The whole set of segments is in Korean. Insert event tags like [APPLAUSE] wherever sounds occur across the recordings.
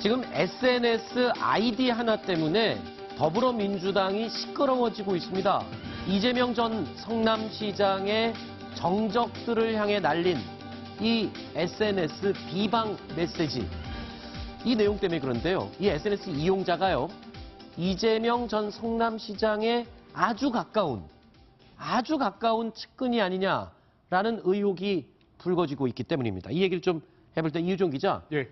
지금 SNS 아이디 하나 때문에 더불어민주당이 시끄러워지고 있습니다. 이재명 전 성남시장의 정적들을 향해 날린 이 SNS 비방 메시지. 이 내용 때문에 그런데요. 이 SNS 이용자가요. 이재명 전 성남시장의 아주 가까운, 아주 가까운 측근이 아니냐라는 의혹이 불거지고 있기 때문입니다. 이 얘기를 좀 해볼 때 이유정 기자, 예.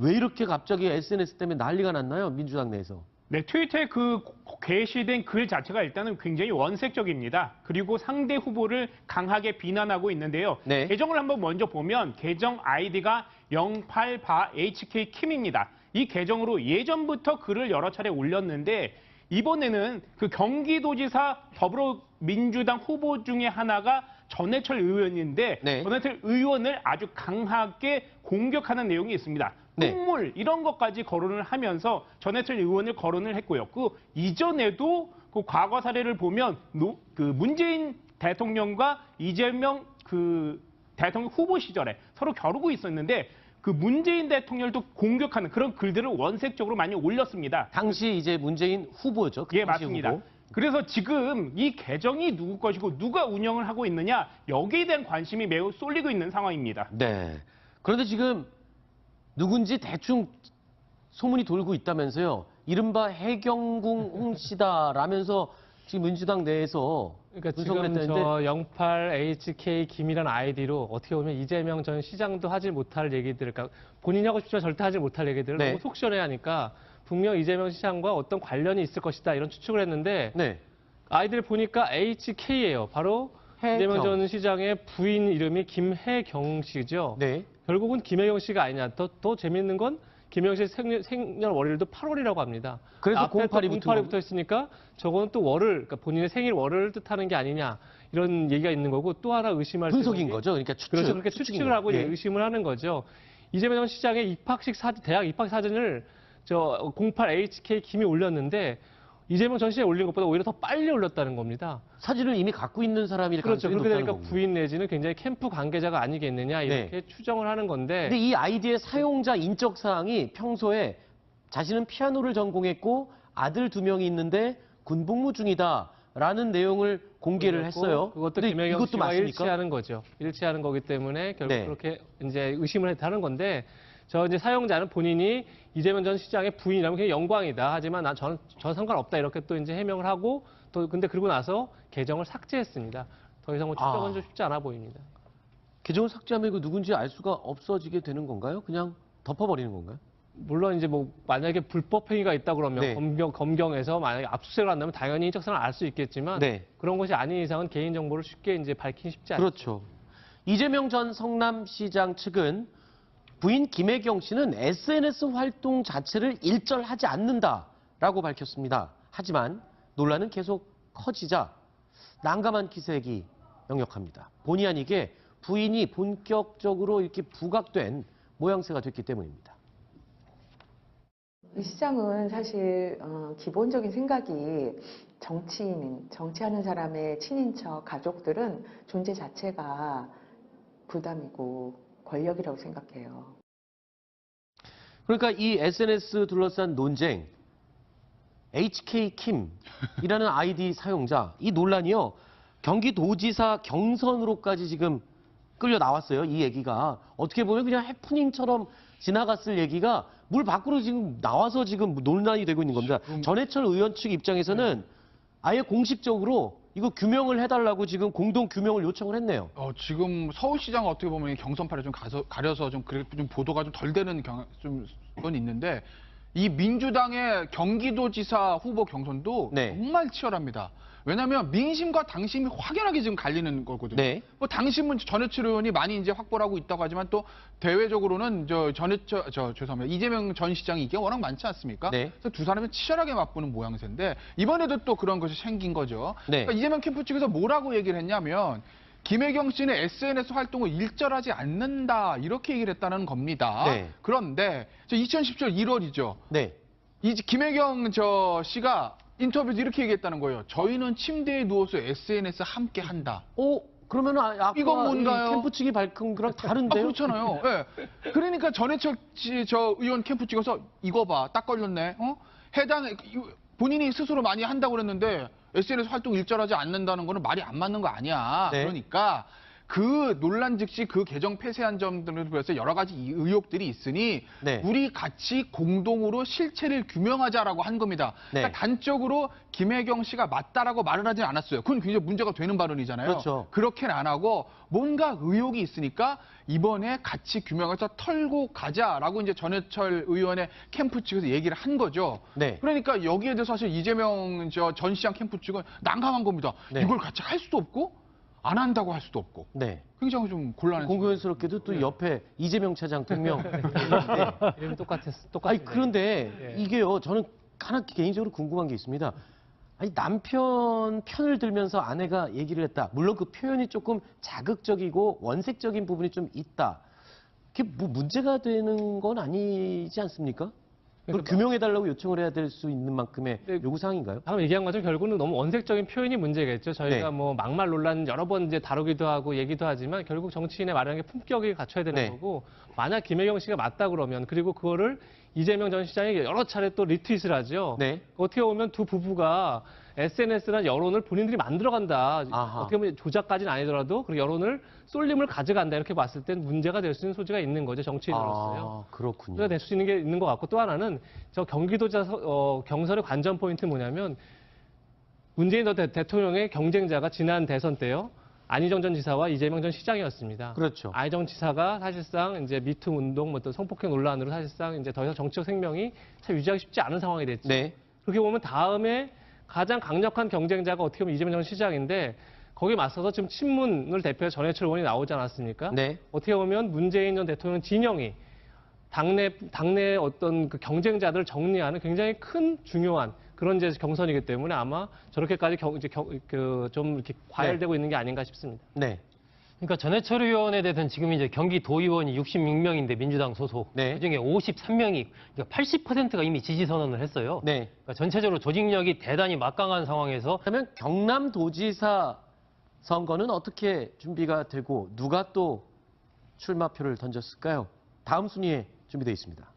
왜 이렇게 갑자기 SNS 때문에 난리가 났나요? 민주당 내에서. 네, 트위터에 그 게시된 글 자체가 일단은 굉장히 원색적입니다. 그리고 상대 후보를 강하게 비난하고 있는데요. 네. 계정을 한번 먼저 보면 계정 아이디가 08HK킴입니다. 이 계정으로 예전부터 글을 여러 차례 올렸는데 이번에는 그 경기도지사 더불어민주당 후보 중에 하나가 전해철 의원인데 네. 전해철 의원을 아주 강하게 공격하는 내용이 있습니다. 네. 콧물 이런 것까지 거론을 하면서 전해철 의원을 거론을 했고요. 그 이전에도 그 과거 사례를 보면 노- 그 문재인 대통령과 이재명 그 대통령 후보 시절에 서로 겨루고 있었는데 그 문재인 대통령도 공격하는 그런 글들을 원색적으로 많이 올렸습니다. 당시 이제 문재인 후보죠. 그 예, 맞습니다. 후보. 그래서 지금 이 계정이 누구 것이고 누가 운영을 하고 있느냐 여기에 대한 관심이 매우 쏠리고 있는 상황입니다. 네. 그런데 지금 누군지 대충 소문이 돌고 있다면서요. 이른바 해경궁 홍 씨다라면서 지금 민주당 내에서 그러니까 지금 했다는데 저 08HK 김이라는 아이디로 어떻게 보면 이재명 전 시장도 하지 못할 얘기들, 그러니까 본인이 하고 싶지만 절대 하지 못할 얘기들을 네. 너무 속 시원해 하니까 분명 이재명 시장과 어떤 관련이 있을 것이다 이런 추측을 했는데 네. 아이디를 보니까 HK예요. 바로 해경. 이재명 전 시장의 부인 이름이 김혜경 씨죠. 네. 결국은 김혜경 씨가 아니냐. 더, 더 재밌는 건 김혜경 씨의 생년, 생년 월일도 8월이라고 합니다. 그래서 앞에 또 08이 붙은 08이 거고. 붙어 있으니까 저거는 또 월을, 그러니까 본인의 생일 월을 뜻하는 게 아니냐. 이런 얘기가 있는 거고 또 하나 의심할 수 분석인 거죠. 그러니까 추측. 그렇죠. 그렇게 추측을 하고 예. 의심을 하는 거죠. 이재명 시장의 입학식 사진, 대학 입학 사진을 저 08HK 김이 올렸는데 이재명 전 시장이 올린 것보다 오히려 더 빨리 올렸다는 겁니다. 사진을 이미 갖고 있는 사람일 그렇죠. 그렇게 되니까 겁니다. 부인 내지는 굉장히 캠프 관계자가 아니겠느냐 이렇게 네. 추정을 하는 건데 근데 이 아이디의 사용자 인적 사항이 평소에 자신은 피아노를 전공했고 아들 두 명이 있는데 군복무 중이다 라는 내용을 공개를 했어요. 그것도 김혜경 씨와 맞습니까? 일치하는 거죠. 일치하는 거기 때문에 결국 네. 그렇게 이제 의심을 하는 건데 저 이제 사용자는 본인이 이재명 전 시장의 부인이라면 그냥 영광이다. 하지만 난 전, 전 상관없다 이렇게 또 이제 해명을 하고 또 근데 그러고 나서 계정을 삭제했습니다. 더 이상 뭐 추적은 아. 좀 쉽지 않아 보입니다. 계정을 삭제하면 이거 누군지 알 수가 없어지게 되는 건가요? 그냥 덮어버리는 건가요? 물론 이제 뭐 만약에 불법 행위가 있다 그러면 네. 검경 검경에서 만약에 압수수색을 한다면 당연히 인적사항을 알 수 있겠지만 네. 그런 것이 아닌 이상은 개인 정보를 쉽게 이제 밝히기 쉽지 않죠. 그렇죠. 이재명 전 성남시장 측은 부인 김혜경 씨는 SNS 활동 자체를 일절하지 않는다라고 밝혔습니다. 하지만 논란은 계속 커지자 난감한 기색이 역력합니다. 본의 아니게 부인이 본격적으로 이렇게 부각된 모양새가 됐기 때문입니다. 시장은 사실 어, 기본적인 생각이 정치인, 정치하는 사람의 친인척, 가족들은 존재 자체가 부담이고 권력이라고 생각해요. 그러니까 이 SNS 둘러싼 논쟁, HK 킴이라는 [LAUGHS] 아이디 사용자, 이 논란이요, 경기도지사 경선으로까지 지금 끌려 나왔어요, 이 얘기가. 어떻게 보면 그냥 해프닝처럼 지나갔을 얘기가 물 밖으로 지금 나와서 지금 논란이 되고 있는 겁니다. 전해철 의원 측 입장에서는 아예 공식적으로 이거 규명을 해달라고 지금 공동 규명을 요청을 했네요. 어, 지금 서울시장 어떻게 보면 이 경선판에 좀 가서, 가려서 좀, 그래, 좀 보도가 좀 덜 되는 경, 좀, 건 있는데, 이 민주당의 경기도지사 후보 경선도 네. 정말 치열합니다. 왜냐하면 민심과 당심이 확연하게 지금 갈리는 거거든요. 네. 뭐 당심은 전해철 의원이 많이 이제 확보를 하고 있다고 하지만 또 대외적으로는 저 전해철 저 죄송합니다 이재명 전 시장이 이게 워낙 많지 않습니까? 네. 그래서 두 사람이 치열하게 맞붙는 모양새인데 이번에도 또 그런 것이 생긴 거죠. 네. 그러니까 이재명 캠프 측에서 뭐라고 얘기를 했냐면 김혜경 씨는 SNS 활동을 일절하지 않는다 이렇게 얘기를 했다는 겁니다. 네. 그런데 2017년 1월이죠. 네. 이 김혜경 저 씨가 인터뷰에서 이렇게 얘기했다는 거예요. 저희는 침대에 누워서 SNS 함께 한다. 오, 그러면 아, 아까 이건 뭔가요? 이 캠프 측이 밝힌 거랑 아, 다른데요? 그렇잖아요. [LAUGHS] 예. 그러니까 전해철 씨, 저 의원 캠프 찍어서 이거 봐, 딱 걸렸네. 어? 해당 이- 본인이 스스로 많이 한다고 그랬는데 SNS 활동 일절하지 않는다는 거는 말이 안 맞는 거 아니야. 네. 그러니까 그 논란 즉시 그 개정 폐쇄한 점들을 비해서 여러 가지 이 의혹들이 있으니 네. 우리 같이 공동으로 실체를 규명하자라고 한 겁니다. 네. 그러니까 단적으로 김혜경 씨가 맞다라고 말을 하진 않았어요. 그건 굉장히 문제가 되는 발언이잖아요. 그렇죠. 그렇게는 안 하고 뭔가 의혹이 있으니까 이번에 같이 규명해서 털고 가자라고 이제 전해철 의원의 캠프 측에서 얘기를 한 거죠. 네. 그러니까 여기에 대해서 사실 이재명 저 전 시장 캠프 측은 난감한 겁니다. 네. 이걸 같이 할 수도 없고 안 한다고 할 수도 없고 네. 굉장히 좀 곤란한 공교연스럽게도 또 옆에 이재명 차장 동명. [LAUGHS] 네. 이름이 똑같았, 똑같 아니 그런데 예. 이게요 저는 하나 개인적으로 궁금한 게 있습니다. 아니 남편 편을 들면서 아내가 얘기를 했다. 물론 그 표현이 조금 자극적이고 원색적인 부분이 좀 있다. 그게 뭐 문제가 되는 건 아니지 않습니까? 그걸 그래서 규명해달라고 요청을 해야 될 수 있는 만큼의 네. 요구사항인가요? 방금 얘기한 것처럼 결국은 너무 원색적인 표현이 문제겠죠. 저희가 네. 뭐 막말 논란 여러 번 이제 다루기도 하고 얘기도 하지만 결국 정치인의 말하는 게 품격이 갖춰야 되는 네. 거고 만약 김혜경 씨가 맞다 그러면 그리고 그거를 이재명 전 시장이 여러 차례 또 리트윗을 하죠. 네. 어떻게 보면 두 부부가 SNS나 여론을 본인들이 만들어간다. 아하. 어떻게 보면 조작까지는 아니더라도 그 여론을 쏠림을 가져간다 이렇게 봤을 땐 문제가 될 수 있는 소지가 있는 거죠 정치인으로서요. 아, 그렇군요. 문제가 될수 있는 게 있는 것 같고 또 하나는 저 경기도자 서- 어, 경선의 관전 포인트는 뭐냐면 문재인 전 대통령의 경쟁자가 지난 대선 때요 안희정 전 지사와 이재명 전 시장이었습니다. 그렇죠. 안희정 지사가 사실상 이제 미투 운동, 뭐또 성폭행 논란으로 사실상 이제 더 이상 정치적 생명이 참 유지하기 쉽지 않은 상황이 됐죠. 네. 그렇게 보면 다음에 가장 강력한 경쟁자가 어떻게 보면 이재명 전 시장인데 거기에 맞서서 지금 친문을 대표해 전해철 의원이 나오지 않았습니까? 네. 어떻게 보면 문재인 전 대통령 진영이 당내 당내 어떤 그 경쟁자들을 정리하는 굉장히 큰 중요한 그런 이제 경선이기 때문에 아마 저렇게까지 경, 이제 그좀 이렇게 과열되고 있는 게 아닌가 싶습니다. 네. 그러니까 전해철 의원에 대해서는 지금 이제 경기도의원이 66명인데 민주당 소속 네. 그중에 53명이 그러니까 80%가 이미 지지 선언을 했어요. 네. 그러니까 전체적으로 조직력이 대단히 막강한 상황에서 그러면 경남도지사 선거는 어떻게 준비가 되고 누가 또 출마표를 던졌을까요? 다음 순위에 준비되어 있습니다.